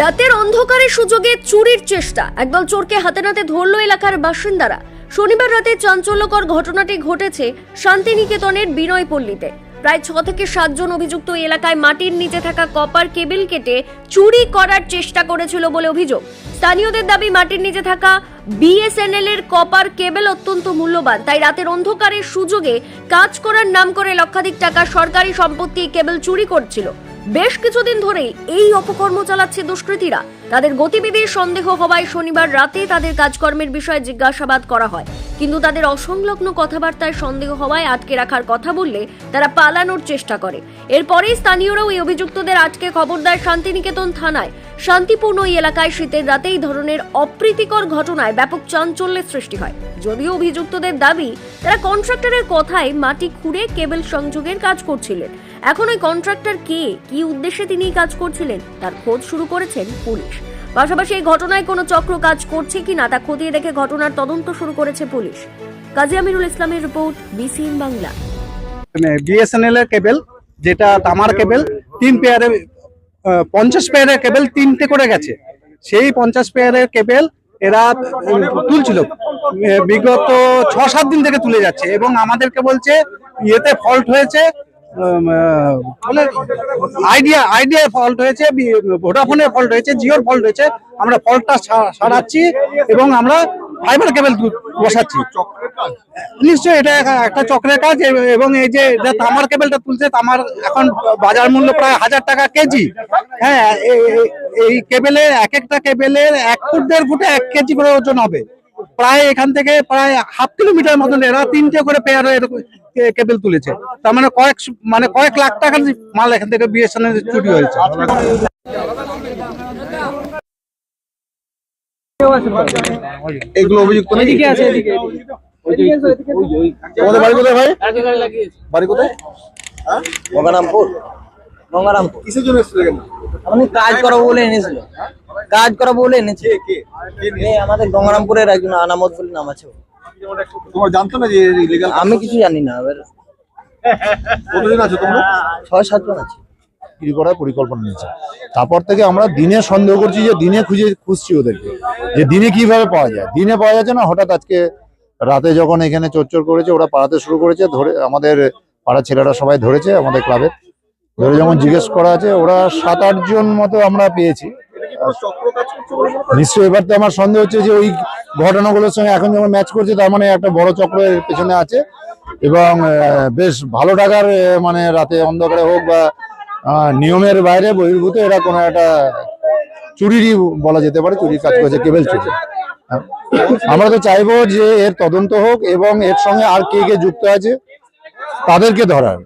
রাতের অন্ধকারে সুযোগে চুরির চেষ্টা। একদল চোরকে হাতে নাতে ধরল এলাকার বাসিন্দারা। শনিবার রাতে চাঞ্চল্যকর ঘটনাটি ঘটেছে শান্তিনিকেতনের বিনয়পল্লীতে। প্রায় ছ থেকে সাতজন অভিযুক্ত এলাকায় মাটির নিচে থাকা কপার কেবিল কেটে চুরি করার চেষ্টা করেছিল বলে অভিযোগ। স্থানীয়দের দাবি, মাটির নিচে থাকা বিএসএনএল এর কপার কেবল অত্যন্ত মূল্যবান। তাই রাতের অন্ধকারের সুযোগে কাজ করার নাম করে লক্ষাধিক টাকা সরকারি সম্পত্তি কেবল চুরি করছিল। বেশ কিছুদিন ধরেই এই অপকর্ম চালাচ্ছে দুষ্কৃতীরা। তাদের গতিবিধির সন্দেহ হওয়ায় শনিবার রাতে তাদের কাজকর্মের বিষয়ে জিজ্ঞাসাবাদ করা হয়। কিন্তু তাদের অসংলগ্ন কথাবার্তায় সন্দেহ হওয়ায় আটকে রাখার কথা বললে তারা পালানোর চেষ্টা করে। এরপরেই স্থানীয়রাও এই অভিযুক্তদের আটকে খবর দেয় শান্তিনিকেতন থানায়। শান্তিপূর্ণ এই এলাকায় শীতের রাতে এই ধরনের অপ্রীতিকর ঘটনায় ব্যাপক চাঞ্চল্যের সৃষ্টি হয়। যদিও অভিযুক্তদের দাবি, তারা কন্ট্রাক্টরের কথায় মাটি খুঁড়ে কেবল সংযোগের কাজ করছিলেন। এখন ওই কন্ট্রাক্টর কে? কি উদ্দেশ্যে তিনি কাজ করছিলেন? তার খোঁজ শুরু করেছেন পুলিশ। পাশাপাশি এই ঘটনায় কোনো চক্র কাজ করছে কিনা তা খতিয়ে দেখে ঘটনার তদন্ত শুরু করেছে পুলিশ। কাজী আমিরুল ইসলামের রিপোর্ট, বিসিএন বাংলা। বিএসএনএল এর কেবল, যেটা তামার কেবল, তিন পেয়ারে পঞ্চাশ পেয়ারের কেবল তিনটে করে গেছে। সেই পঞ্চাশ পেয়ারের কেবল এরা তুলছিল। বিগত ছ সাত দিন থেকে তুলে যাচ্ছে এবং আমাদেরকে বলছে, ইয়েতে ফল্ট হয়েছে আইডিয়া আইডিয়া ফল্ট হয়েছে ভোডাফোনের ফল্ট হয়েছে জিওর ফল্ট হয়েছে, আমরা ফল্টটা সারাচ্ছি এবং আমরা ফাইবার কেবল বসাচ্ছি। নিশ্চয়ই এটা একটা- চক্রের কাজ এবং এই যে তামার কেবলটা তুলছে, তামার এখন বাজার মূল্য প্রায় হাজার টাকা কেজি। হ্যাঁ এই কেবেলের এক একটা কেবেলের এক ফুট, দেড় ফুটে এক কেজি করে ওজন হবে। প্রায় এখান থেকে প্রায় হাফ কিলোমিটার মতন এরা তিনটে করে পেয়ার কেবল তুলেছে? তার মানে কয়েক মানে কয়েক লাখ টাকার মাল এখান থেকে বিএসএনএল চুরি হয়েছে। এগুলো অভিযুক্ত এদিকে আছে এদিকে তোমাদের বাড়ি কোথায় ভাই? বাড়ি কোথায়? গঙ্গারামপুর। গঙ্গারামপুর। কিসের জন্য এসেছিল আমি কাজ করাবো বলে এনেছিল। কাজ করাবো বলে এনেছি আমাদের গঙ্গারামপুরের একজন আনামত বলে নাম আছে। তোমার জানতো না যে ইলিগাল আমি কিছু জানি না এবার কতদিন আছো তোমরা? ছয় সাতজন আছে। বিক্রি করার পরিকল্পনা নিয়েছে। তারপর থেকে আমরা দিনে সন্দেহ করছি যে দিনে খুঁজে খুঁজছি ওদেরকে। যে দিনে কীভাবে পাওয়া যায়? দিনে পাওয়া যাচ্ছে না হঠাৎ আজকে রাতে যখন এখানে চোরচোর করেছে ওরা পাড়াতে শুরু করেছে ধরে আমাদের পাড়ার ছেলেরা সবাই ধরেছে আমাদের ক্লাবের। ধরে যেমন জিজ্ঞেস করা আছে ওরা সাত আট জন মতো আমরা পেয়েছি? নিশ্চয়ই এবার তো আমার সন্দেহ হচ্ছে যে ওই ঘটনাগুলোর সঙ্গে এখন যখন ম্যাচ করছে, তার মানে একটা বড় চক্র এর পেছনে আছে এবং বেশ ভালো টাকার মানে রাতে অন্ধকারে হোক বা নিয়মের বাইরে বহির্ভূত এরা কোনো একটা চুরিরই বলা যেতে পারে, চুরির কাজ করেছে, কেবল চুরি। আমরা তো চাইব যে এর তদন্ত হোক এবং এর সঙ্গে আর কে কে যুক্ত আছে, তাদেরকে ধরার